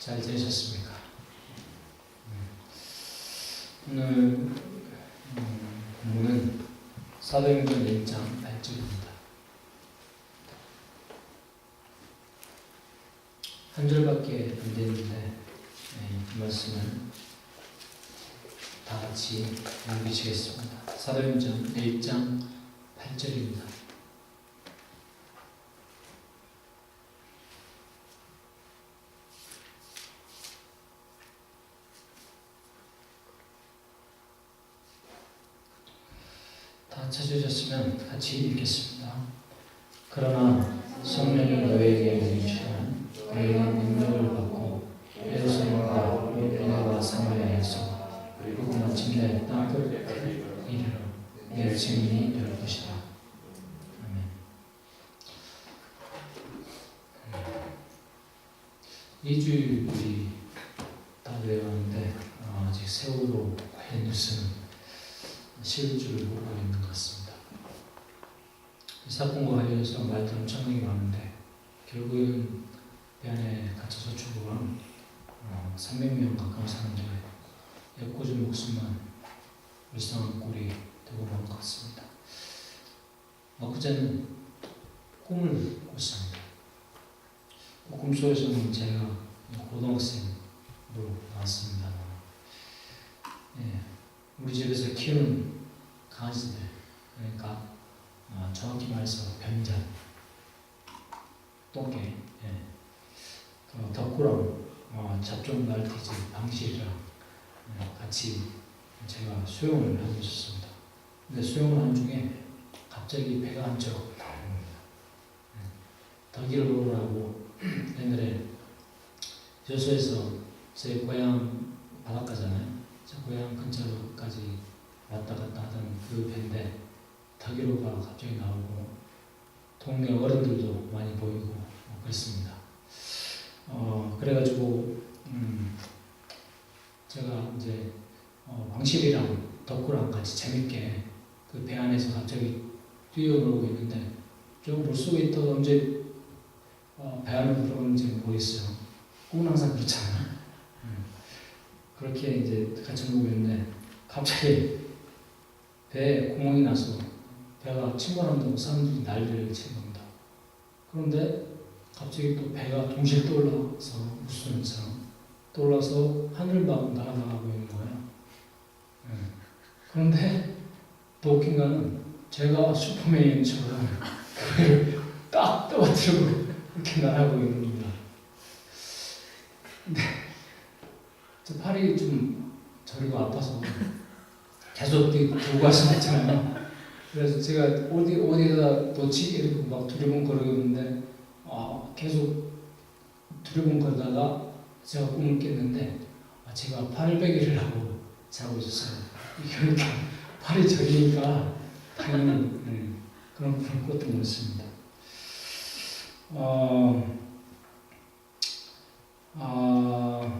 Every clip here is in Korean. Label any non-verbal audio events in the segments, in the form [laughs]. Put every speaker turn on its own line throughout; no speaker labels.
잘 지내셨습니까? 음, 오늘 음, 본문은 사도행전 1장 8절입니다. 한 절밖에 안 되는데 네, 이 말씀은 다 같이 남기시겠습니다. 사도행전 1장 8절입니다. 다 찾으셨으면 같이 읽겠습니다. 그러나 성령이 너희에게 내리시면 너희는 능력을 받고 예루살렘과 유대와 사마리아에서 그리고 마침내 땅끝 이르러 내 증인이 될 것이다. 아멘. 이 주일이 다 되었는데 어, 아직 세월호 관련 뉴스는 실주를 모르고 있는 것 같습니다. 이 사건과 관련해서 말도 엄청나게 많은데 결국은 배 안에 갇혀서 죽어간 어, 300명 가까운 사람들의 애꿎은 목숨만 불쌍한 꼴이 되고 만 것 같습니다. 엊그제는 꿈을 꿨습니다. 그 꿈속에서는 제가 고등학생으로 나왔습니다. 예, 우리 집에서 키우는 강아지들 그러니까 어, 정확히 말해서 변장, 똥개, 예. 그 덕구랑 어, 잡종 말티즈 방실이랑 예, 같이 제가 수영을 하고 있었습니다. 근데 수영을 하는 중에 갑자기 배가 한쪽 나오는 겁니다. 예. 덕이를 보라고 [clears throat] 옛날에 여수에서 제 고향 바닷가잖아요. 제 고향 근처로까지 왔다 갔다 하던 그 배인데 덕이로가 갑자기 나오고 동네 어른들도 많이 보이고 어, 그랬습니다. 어 그래가지고 음 제가 이제 어, 왕실이랑 덕구랑 같이 재밌게 그 배 안에서 갑자기 뛰어놀고 있는데 좀 물속에 있다가 언제 어, 배 안으로 들어오는지 모르겠어요. 꿈은 항상 그렇잖아요. [laughs] 음. 그렇게 이제 같이 놀고 있는데 갑자기 배에 구멍이 나서 배가 침몰한다고 사람들이 난리를 치는 겁니다. 그런데 갑자기 또 배가 동시에 떠올라서 무슨처럼 떠올라서 하늘만 날아나가고 있는 거예요. 예. 그런데 더 웃긴 거는 제가 슈퍼맨처럼 그걸 딱 떨어뜨리고 이렇게 날아가고 있는 겁니다. 근데 저 팔이 좀 저리가 아파서 계속 갈 수는 없잖아요. 그래서 제가 어디 어디다 놓치게 이렇게 막 두리번거리고 있는데 아, 계속 두리번거리다가 제가 꿈을 깼는데 아, 제가 팔베개를 하고 자고 있었어요. 그러니까 팔이 저리니까 당연히 음, 그런 꿈을 꿨던 것 같습니다. 어, 아,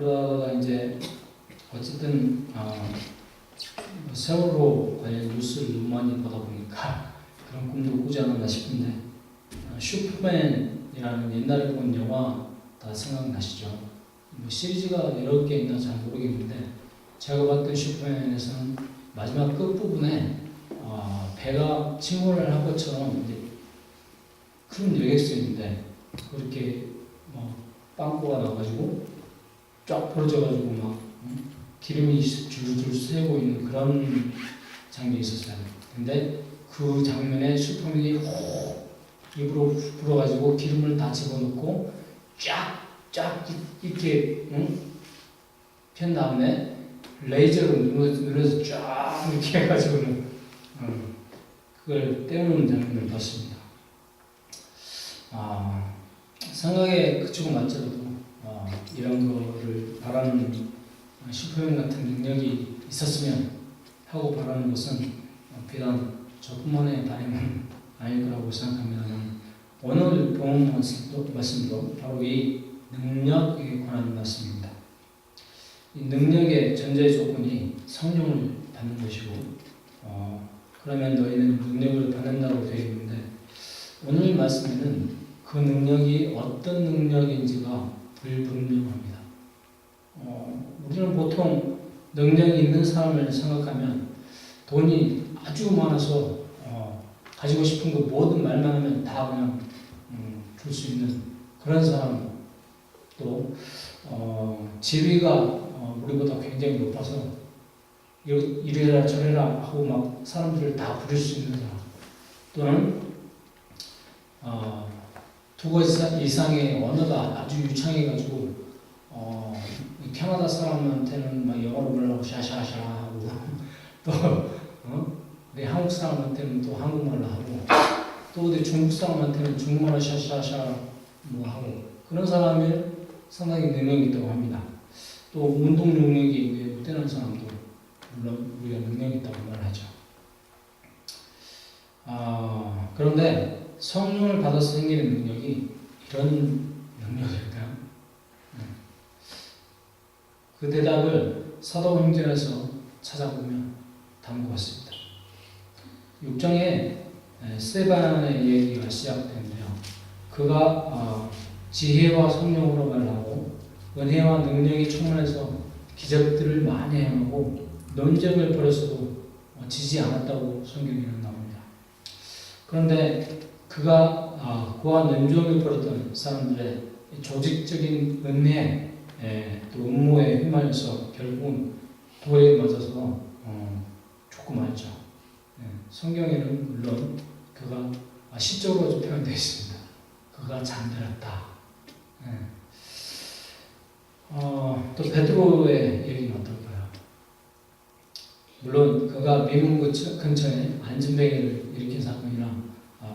그러다가 이제 어쨌든 어, 세월호 관련 뉴스를 너무 많이 보다 보니까 그런 꿈도 꾸지 않았나 싶은데 어, 슈퍼맨이라는 옛날에 본 영화 다 생각나시죠? 뭐 시리즈가 여러 개 있나 잘 모르겠는데 제가 봤던 슈퍼맨에서는 마지막 끝부분에 어, 배가 침몰을 한 것처럼 이제 큰 여객선인데 그렇게 뭐 빵꾸가 나가지고 쫙 벌어져가지고 막 음, 기름이 줄줄 새고 있는 그런 장면이 있었어요. 근데 그 장면에 슈퍼맨이 호 입으로 불어가지고 기름을 다 집어넣고 쫙 쫙 이렇게 응? 편 다음에 레이저로 눌러, 눌러서 쫙 이렇게 해가지고는 음, 그걸 때우는 장면을 봤습니다. 아, 생각에 그쪽은 맞더 이런 거를 바라는 슈퍼맨 같은 능력이 있었으면 하고 바라는 것은 비단 저뿐만의 바람은 아닐 거라고 생각합니다만 오늘 본 말씀도 바로 이 능력에 관한 말씀입니다. 이 능력의 전제 조건이 성령을 받는 것이고 어, 그러면 너희는 능력을 받는다고 되어 있는데 오늘 말씀에는 그 능력이 어떤 능력인지가 불분명합니다. 어, 우리는 보통 능력이 있는 사람을 생각하면 돈이 아주 많아서 어, 가지고 싶은 거 모든 말만 하면 다 그냥 음, 줄수 있는 그런 사람 또 어, 지위가 어, 우리보다 굉장히 높아서 이- 이래라 저래라 하고 막 사람들을 다 부릴 수 있는 사람 또는 어, 두 가지 이상의 언어가 아주 유창해가지고 어, 이 캐나다 사람한테는 막 영어로 말하고 샤샤샤 하고 [laughs] 또 어? 우리 한국 사람한테는 또 한국말로 하고 또 어디 중국 사람한테는 중국말로 샤샤샤 뭐 하고 그런 사람이 상당히 능력이 있다고 합니다. 또 운동 능력이 못 되는 사람도 물론 우리가 능력이 있다고 말하죠. 아, 그런데 성령을 받아서 생기는 능력이 이런 능력일까요? 네. 그 대답을 사도행전에서 찾아보면 다음과 같습니다. 6장에 스테반의 얘기가 시작되는데요. 그가 어, 지혜와 성령으로 말하고 은혜와 능력이 충만해서 기적들을 많이 행하고 논쟁을 어, 지지 않았다고 성경에는 나옵니다. 그런데 그가 아, 그와 논쟁을 벌였던 사람들의 조직적인 은혜 에, 또 음모에 휘말려서 결국은 돌에 맞아서 어, 죽고 말죠. 예, 성경에는 물론 그가 아, 시적으로 표현되어 있습니다. 그가 잠들었다. 예. 어, 또 베드로의 얘기는 어떨까요? 물론 그가 미문 근처- 근처에 안전뱅이를 일으킨 사건이나 아,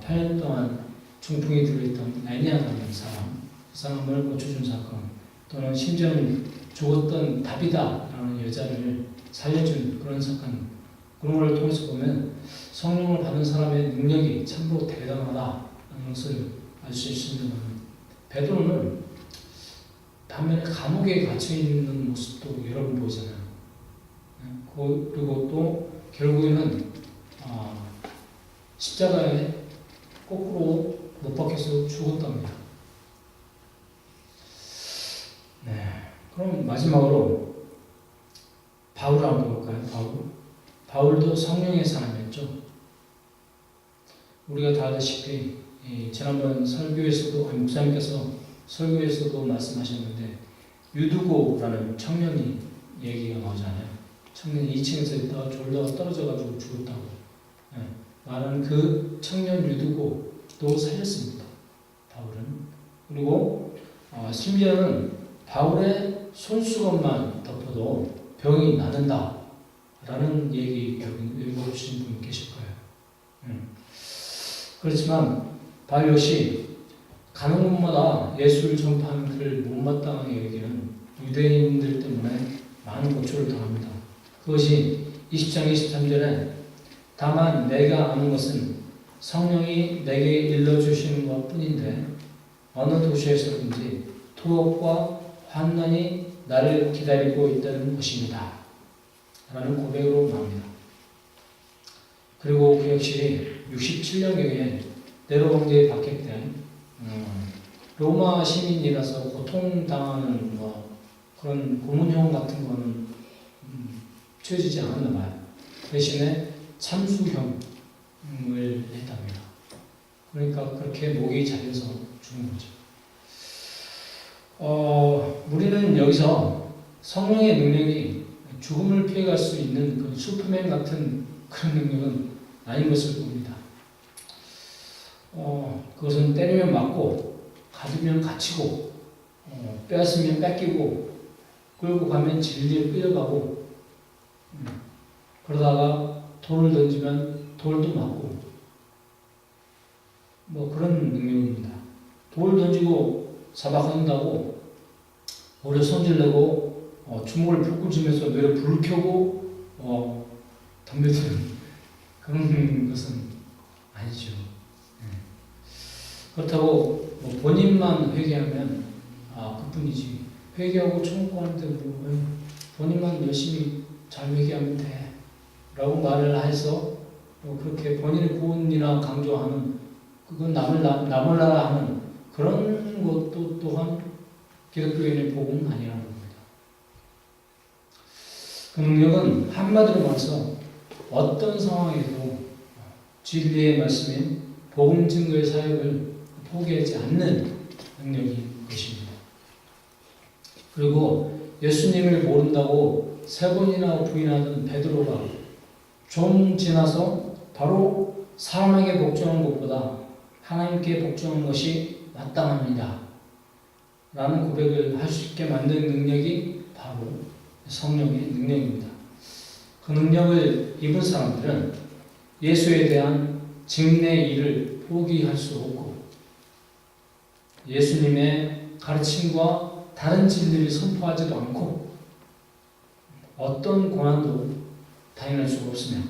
8년 동안 중풍이 들어있던 애니아라는 사람, 그 사람을 고쳐준 사건, 또는 심지어는 죽었던 다비다라는 여자를 살려준 그런 사건, 그런 걸 통해서 보면 성령을 받은 사람의 능력이 참으로 대단하다는 것을 알 수 있습니다. 베드로는 반면에 감옥에 갇혀 있는 모습도 여러 번 보잖아요. 네, 그- 그리고 또 결국에는 아, 십자가에 거꾸로 못 박혀서 죽었답니다. 네, 그럼 마지막으로 바울 한번 볼까요? 바울. 바울도 성령의 사람이었죠. 우리가 다 아다시피 이 지난번 설교에서도 아니, 목사님께서 설교에서도 말씀하셨는데 유두고라는 청년이 얘기가 나오잖아요. 청년이 2층에서 있다가 졸다가 떨어져가지고 죽었다고 네, 말하는 그 청년 유두고도 살렸습니다. 바울은 그리고 어, 심지어는 바울의 손수건만 덮어도 병이 낫는다 라는 얘기 읽어주신 분 계실 거예요. 음. 그렇지만 바울 역시 가는 곳마다 예수를 전파하는 그를 못마땅하게 여기는 유대인들 때문에 많은 고초를 당합니다. 그것이 20장 23절에 다만 내가 아는 것은 성령이 내게 일러주시는 것 뿐인데 어느 도시에서든지 투옥과 환난이 나를 기다리고 있다는 것입니다. 라는 고백으로 나옵니다. 그리고 그 역시 67년경에 네로 황제에 박해된 음, 로마 시민이라서 고통당하는 뭐 그런 고문형 같은 거는 음, 취해지지 않았나 봐요. 대신에 참수형을 했답니다. 그러니까 그렇게 목이 잘려서 죽은 거죠. 어, 우리는 여기서 성령의 능력이 죽음을 피해갈 수 있는 그 슈퍼맨 같은 그런 능력은 아닌 것을 봅니다. 어, 그것은 때리면 맞고, 가두면 갇히고, 어, 빼앗으면 뺏기고, 끌고 가면 질질 끌려가고, 음, 그러다가 돌을 던지면 돌도 맞고, 뭐 그런 능력입니다. 돌 던지고 잡아간다고 오래 손질내고 어, 주먹을 불 끄주면서 뇌를 불을 켜고 어, 덤벼드는 그런 것은 아니죠. 예. 그렇다고 뭐 본인만 회개하면 아 그뿐이지 회개하고 청구하는데 뭐왜 본인만 열심히 잘 회개하면 돼 라고 말을 해서 뭐 그렇게 본인의 구원이나 강조하는 그건 남을 나- 남을라 하는 그런 것도 또한 기독교인의 복음 아니라는 겁니다. 그 능력은 한마디로 말해서 어떤 상황에도 진리의 말씀인 복음 증거의 사역을 포기하지 않는 능력인 것입니다. 그리고 예수님을 모른다고 세 번이나 부인하던 베드로가 좀 지나서 바로 사람에게 복종한 것보다 하나님께 복종한 것이 마땅합니다. 라는 고백을 할 수 있게 만든 능력이 바로 성령의 능력입니다. 그 능력을 입은 사람들은 예수에 대한 증인의 일을 포기할 수 없고 예수님의 가르침과 다른 진리를 선포하지도 않고 어떤 고난도 당연할 수가 없으며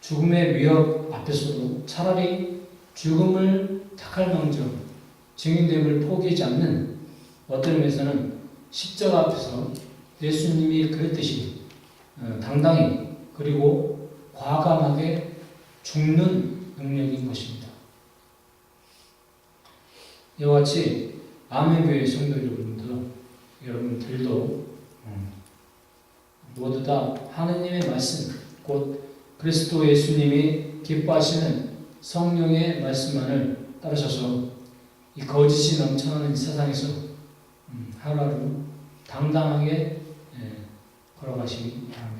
죽음의 위협 앞에서도 차라리 죽음을 택할 망정 증인됨을 포기하지 않는 어떤 의미에서는 십자가 앞에서 예수님이 그랬듯이 어, 당당히 그리고 과감하게 죽는 능력인 것입니다. 이와 같이 아멘교회 성도 여러분들, 여러분들도 음, 모두 다 하느님의 말씀, 곧 그리스도 예수님이 기뻐하시는 성령의 말씀만을 따르셔서 이 거짓이 넘쳐나는 이 세상에서 음, 하루하루 당당하게 예, 걸어가시기 바랍니다.